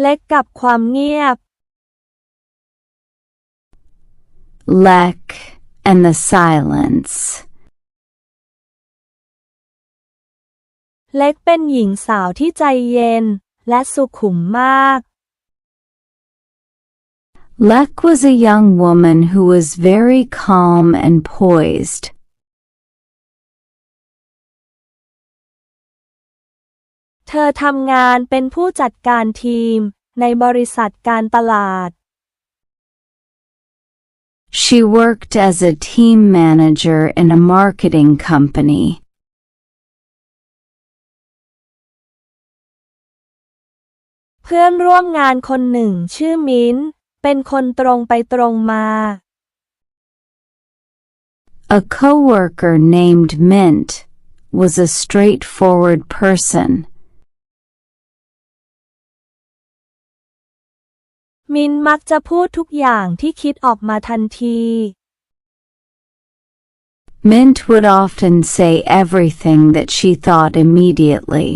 เล็กกับความเงียบ Lek and the silence. เล็กเป็นหญิงสาวที่ใจเย็น และสุขุมมาก Lek was a young woman who was very calm and poised. เธอทำงานเป็นผู้จัดการทีม ในบริษัทการตลาด She worked as a team manager in a marketing company. เพื่อนร่วมงานคนหนึ่งชื่อมิ้น เป็นคนตรงไปตรงมา A coworker named Mint was a straightforward person. มินมักจะพูดทุกอย่างที่คิดออกมาทันที Mint would often say everything that she thought immediately.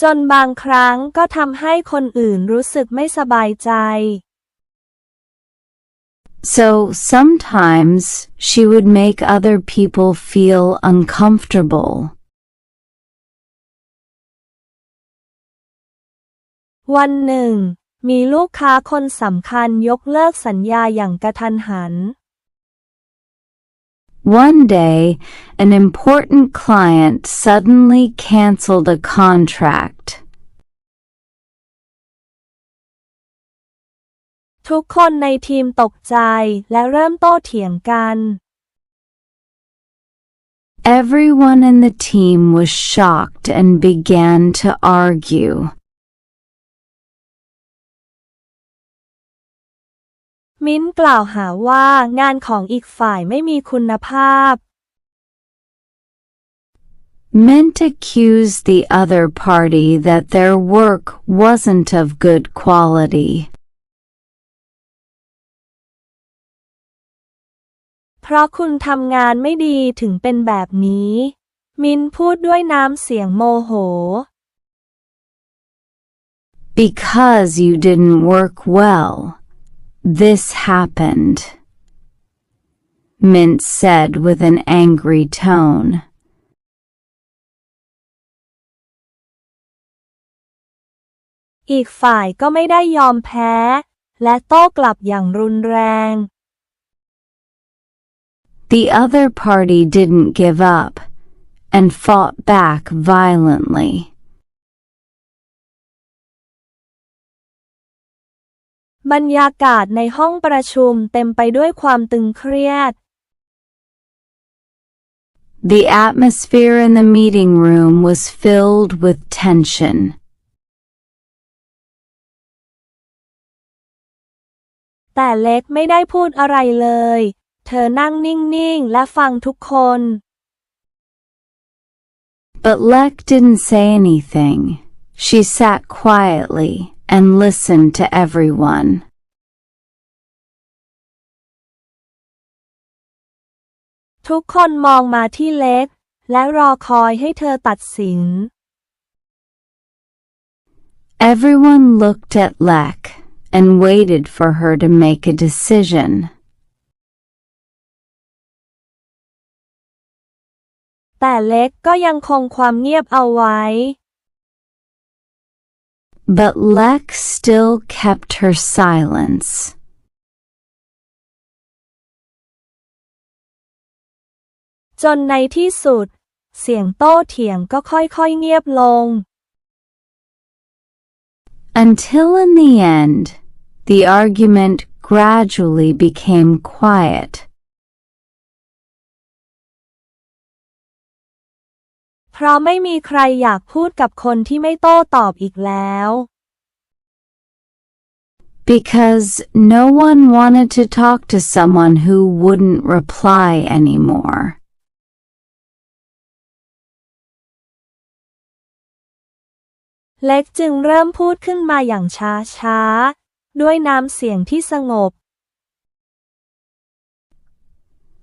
จนบางครั้งก็ทำให้คนอื่นรู้สึกไม่สบายใจ So sometimes she would make other people feel uncomfortable. วันหนึ่ง มีลูกค้าคนสำคัญยกเลิกสัญญาอย่างกระทันหัน One day, an important client suddenly canceled a contract. ทุกคนในทีมตกใจและเริ่มโต้เถียงกัน Everyone in the team was shocked and began to argue. มิ้นกล่าวหาว่างานของอีกฝ่ายไม่มีคุณภาพ Mint accused the other party that their work wasn't of good quality. เพราะคุณทำงานไม่ดีถึงเป็นแบบนี้ มินพูดด้วยน้ำเสียงโมโห Because you didn't work well, This happened, Mint said with an angry tone. The other party didn't give up and fought back violently. บรรยากาศในห้องประชุมเต็มไปด้วยความตึงเครียด The atmosphere in the meeting room was filled with tension. แต่เล็กไม่ได้พูดอะไรเลย เธอนั่งนิ่ง ๆ และฟังทุกคน But Lek didn't say anything. She sat quietly and listened to everyone. ทุกคนมองมาที่เล็กและรอคอยให้เธอตัดสิน Everyone looked at Lek and waited for her to make a decision. แต่เล็กก็ยังคงความเงียบเอาไว้ But Lex still kept her silence. Until in the end, the argument gradually became quiet. เพราะไม่มีใครอยากพูดกับคนที่ไม่โต้ตอบอีกแล้ว Because no one wanted to talk to someone who wouldn't reply anymore. เล็กจึงเริ่มพูดขึ้นมาอย่างช้าๆ ด้วยน้ำเสียงที่สงบ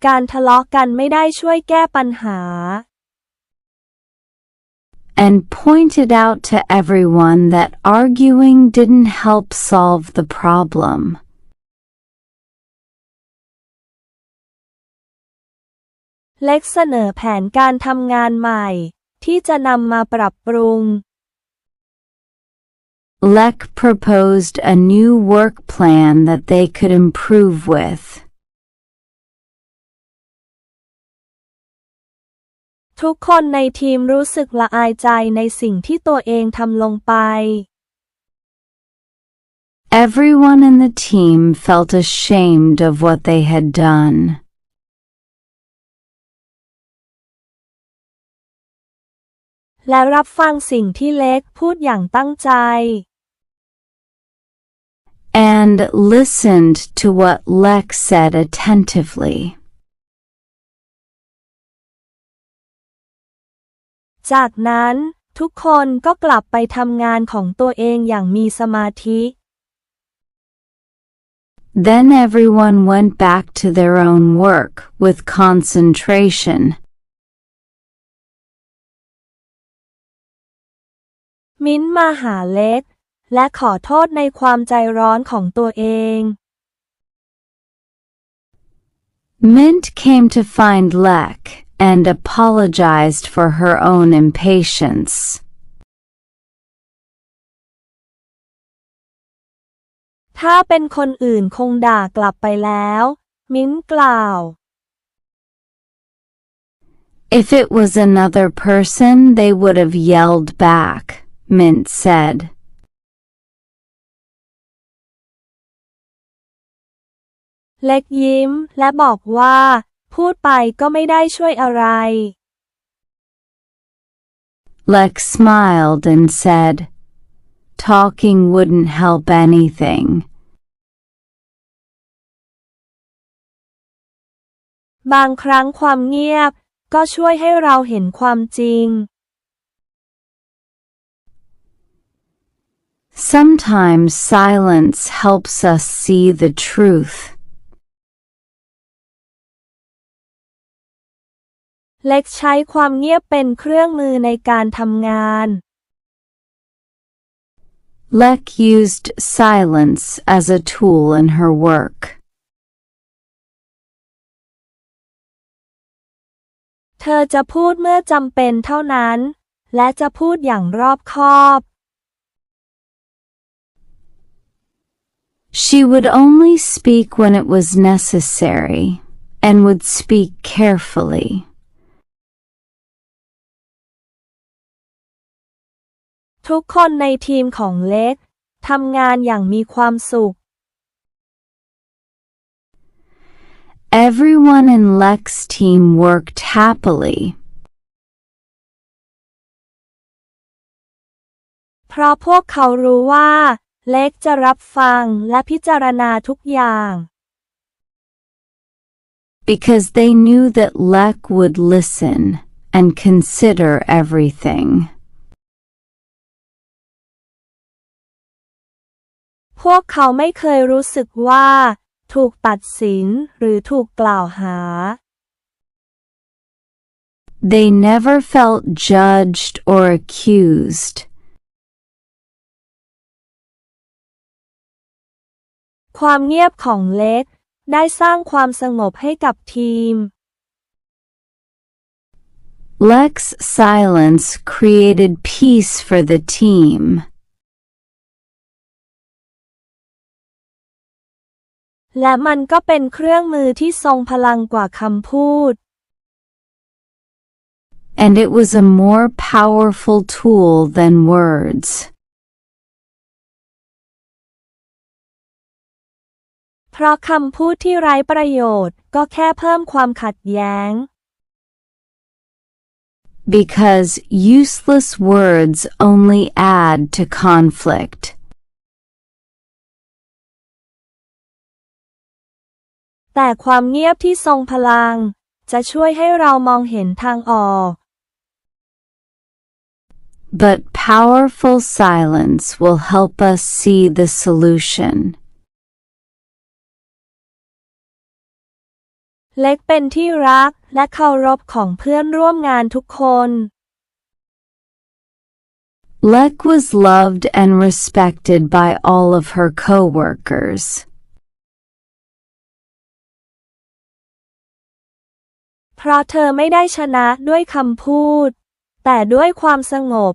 และชี้ให้ทุกคนเห็นว่าการทะเลาะกันไม่ได้ช่วยแก้ปัญหา and pointed out to everyone that arguing didn't help solve the problem. เล็กเสนอแผนการทำงานใหม่ ที่จะนำมาปรับปรุง Lek proposed a new work plan that they could improve with. ทุกคนในทีมรู้สึกละอายใจในสิ่งที่ตัวเองทำลงไป Everyone in the team felt ashamed of what they had done. และรับฟังสิ่งที่เล็กพูดอย่างตั้งใจ and listened to what Lek said attentively. จากนั้นทุกคนก็กลับไปทำงานของตัวเองอย่างมีสมาธิ Then everyone went back to their own work with concentration. มิ้นท์มาหาเล็ก และขอโทษในความใจร้อนของตัวเอง Mint came to find Lek and apologized for her own impatience. ถ้าเป็นคนอื่นคงด่ากลับไปแล้ว มิ้นท์กล่าว If it was another person, they would have yelled back, Mint said. เล็กยิ้มและบอกว่า พูดไปก็ไม่ได้ช่วยอะไร Lek smiled and said, Talking wouldn't help anything. บางครั้งความเงียบ ก็ช่วยให้เราเห็นความจริง Sometimes silence helps us see the truth. เล็กใช้ความเงียบเป็นเครื่องมือในการทำงาน Lek used silence as a tool in her work. เธอจะพูดเมื่อจำเป็นเท่านั้น และจะพูดอย่างรอบคอบ She would only speak when it was necessary, and would speak carefully. ทุกคนในทีมของเล็กทำงานอย่างมีความสุข Everyone in Lek's team worked happily. เพราะพวกเขารู้ว่า เล็กจะรับฟังและพิจารณาทุกอย่าง because they knew that Lek would listen and consider everything. พวกเขาไม่เคยรู้สึกว่า ถูกตัดสินหรือถูกกล่าวหา They never felt judged or accused. ความเงียบของเล็กได้สร้างความสงบให้กับทีม Lek's silence created peace for the team. และมันก็เป็นเครื่องมือที่ทรงพลังกว่าคำพูด and it was a more powerful tool than words. เพราะคำพูดที่ไร้ประโยชน์ก็แค่เพิ่มความขัดแย้ง Because useless words only add to conflict. แต่ความเงียบที่ทรงพลัง จะช่วยให้เรามองเห็นทางออก But powerful silence will help us see the solution. เล็กเป็นที่รักและเคารพของเพื่อนร่วมงานทุกคน Lek was loved and respected by all of her coworkers. เพราะเธอไม่ได้ชนะด้วยคำพูด แต่ด้วยความสงบ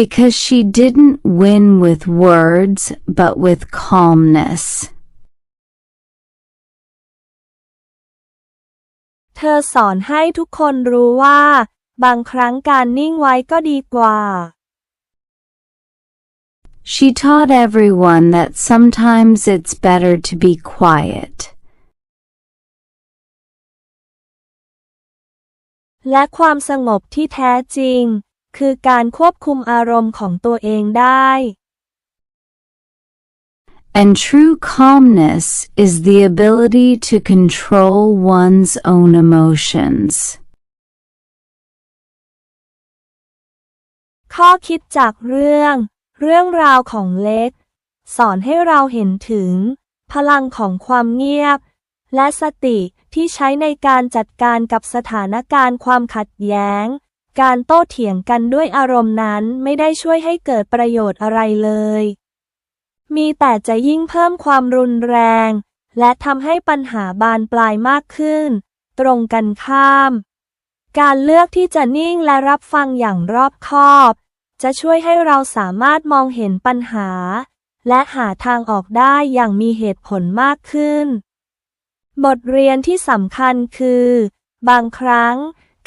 Because she didn't win with words but with calmness. เธอสอนให้ทุกคนรู้ว่า บางครั้งการนิ่งไว้ก็ดีกว่า She taught everyone that sometimes it's better to be quiet. และความสงบที่แท้จริง คือการควบคุมอารมณ์ของตัวเองได้ And true calmness is the ability to control one's own emotions. ข้อคิดจากเรื่อง เรื่องราวของเล็ก สอนให้เราเห็นถึง พลังของความเงียบ และสติ ที่ใช้ในการจัดการกับสถานการณ์ความขัดแย้ง การโต้เถียงกันด้วยอารมณ์นั้นไม่ได้ช่วยให้เกิดประโยชน์อะไรเลย มีแต่จะยิ่งเพิ่มความรุนแรง และทำให้ปัญหาบานปลายมากขึ้น ตรงกันข้าม การเลือกที่จะนิ่งและรับฟังอย่างรอบคอบ จะช่วยให้เราสามารถมองเห็นปัญหา และหาทางออกได้อย่างมีเหตุผลมากขึ้น บทเรียนที่สำคัญคือ บางครั้ง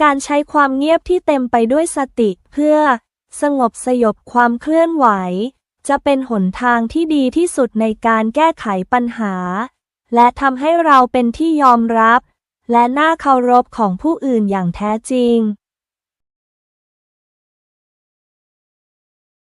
การใช้ความเงียบที่เต็มไปด้วยสติเพื่อ สงบสยบความเคลื่อนไหว จะเป็นหนทางที่ดีที่สุดในการแก้ไขปัญหา และทำให้เราเป็นที่ยอมรับ และน่าเคารพของผู้อื่นอย่างแท้จริง